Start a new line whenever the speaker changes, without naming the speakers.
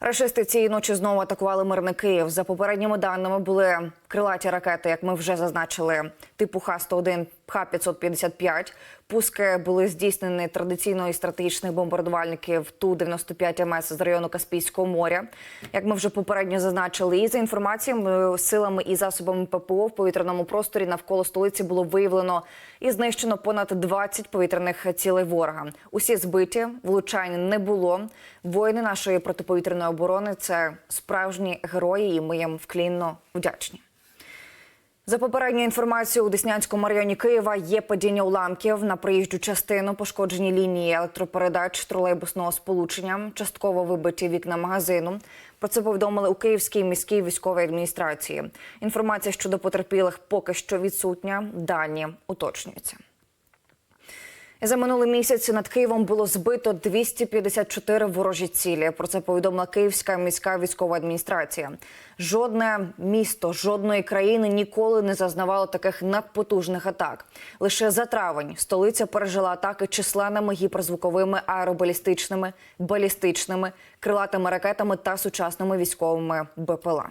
Рашисти цієї ночі знову атакували мирний Київ. За попередніми даними були крилаті ракети, як ми вже зазначили, типу Х-101, Х-555. Пуски були здійснені традиційно із стратегічних бомбардувальників Ту-95 МС з району Каспійського моря. Як ми вже попередньо зазначили, і за інформаціями силами і засобами ППО в повітряному просторі навколо столиці було виявлено і знищено понад 20 повітряних цілей ворога. Усі збиті, влучань не було. Воїни нашої протиповітряної оборони це справжні герої, і ми їм вклінно вдячні. За попередньою інформацією, у Деснянському районі Києва є падіння уламків на проїжджу частину, пошкоджені лінії електропередач тролейбусного сполучення, частково вибиті вікна магазину. Про це повідомили у Київській міській військовій адміністрації. Інформація щодо потерпілих поки що відсутня. Дані уточнюються. За минулий місяць над Києвом було збито 254 ворожі цілі. Про це повідомила Київська міська військова адміністрація. Жодне місто, жодної країни ніколи не зазнавало таких надпотужних атак. Лише за травень столиця пережила атаки численними гіперзвуковими аеробалістичними, балістичними, крилатими ракетами та сучасними військовими БПЛА.